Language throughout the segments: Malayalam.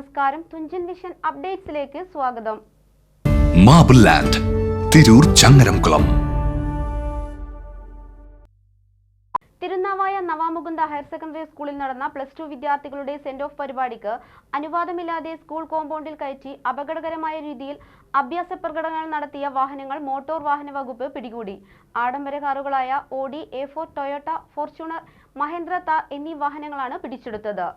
നമസ്കാരം. തുഞ്ചൻ വിഷൻ അപ്ഡേറ്റ്സിലേക്ക് സ്വാഗതം. Marble land Tirur Changaramkulam. Thirunavaya Navamukunda higher secondary സ്കൂളിൽ നടന്ന പ്ലസ് ടു വിദ്യാർത്ഥികളുടെ സെൻഡ് ഓഫ് പരിപാടിക്ക് അനുവാദമില്ലാതെ സ്കൂൾ കോമ്പൗണ്ടിൽ കയറ്റി അപകടകരമായ രീതിയിൽ അഭ്യാസ പ്രകടനങ്ങൾ നടത്തിയ വാഹനങ്ങൾ മോട്ടോർ വാഹന വകുപ്പ് പിടികൂടി. ആഡംബര കാറുകളായ Audi A four Toyota Fortuner Mahindra Thar എന്നീ വാഹനങ്ങളാണ് പിടിച്ചെടുത്തത്.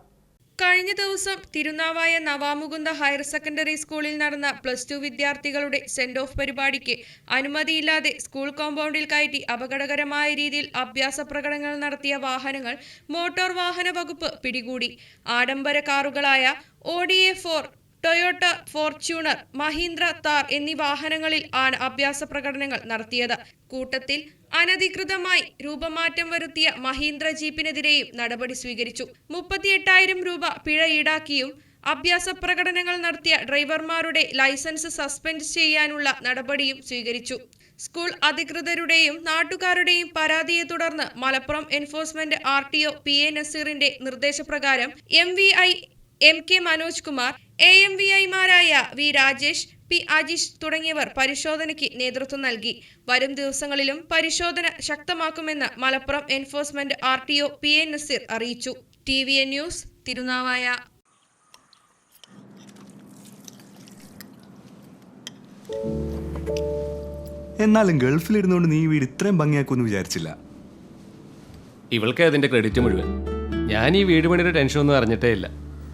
കഴിഞ്ഞ ദിവസം തിരുനാവായ നവാമുകുന്ദ ഹയർ സെക്കൻഡറി സ്കൂളിൽ നടന്ന പ്ലസ് ടു വിദ്യാർത്ഥികളുടെ സെൻഡ് ഓഫ് പരിപാടിക്ക് അനുമതിയില്ലാതെ സ്കൂൾ കോമ്പൗണ്ടിൽ കയറ്റി അപകടകരമായ രീതിയിൽ അഭ്യാസ പ്രകടനങ്ങൾ നടത്തിയ വാഹനങ്ങൾ മോട്ടോർ വാഹന വകുപ്പ് പിടികൂടി. ആഡംബര കാറുകളായ Audi A four Toyota Fortuner Mahindra Thar എന്നീ വാഹനങ്ങളിൽ ആണ് അഭ്യാസ പ്രകടനങ്ങൾ നടത്തിയത്. കൂട്ടത്തിൽ അനധികൃതമായി രൂപമാറ്റം വരുത്തിയ മഹീന്ദ്ര ജീപ്പിനെതിരെയും നടപടി സ്വീകരിച്ചു. മുപ്പത്തിയെട്ടായിരം രൂപ പിഴ ഈടാക്കിയും അഭ്യാസ പ്രകടനങ്ങൾ നടത്തിയ ഡ്രൈവർമാരുടെ ലൈസൻസ് സസ്പെൻഡ് ചെയ്യാനുള്ള നടപടിയും സ്വീകരിച്ചു. സ്കൂൾ അധികൃതരുടെയും നാട്ടുകാരുടെയും പരാതിയെ തുടർന്ന് Malappuram enforcement R T O P A നസീറിന്റെ നിർദ്ദേശപ്രകാരം M V I M K Manoj Kumar A M V ഐമാരായ വി രാജേഷ് പി അജീഷ് തുടങ്ങിയവർ പരിശോധനയ്ക്ക് നേതൃത്വം നൽകി. വരും ദിവസങ്ങളിലും പരിശോധന ശക്തമാക്കുമെന്ന് Malappuram enforcement R T O P A Naseer അറിയിച്ചു. T V N news Tirunavaya. എന്നാലും ഗൾഫിലിരുന്നുകൊണ്ട് നീ വീട് ഇത്രയും ഭംഗിയാക്കുമെന്ന് വിചാരിച്ചില്ല. ഇവൾക്ക് അതിന്റെ ക്രെഡിറ്റ് മുഴുവൻ. ഞാൻ ഈ വീട് പണിയുടെ ടെൻഷൻ ഒന്നും അറിഞ്ഞിട്ടേ ഇല്ല.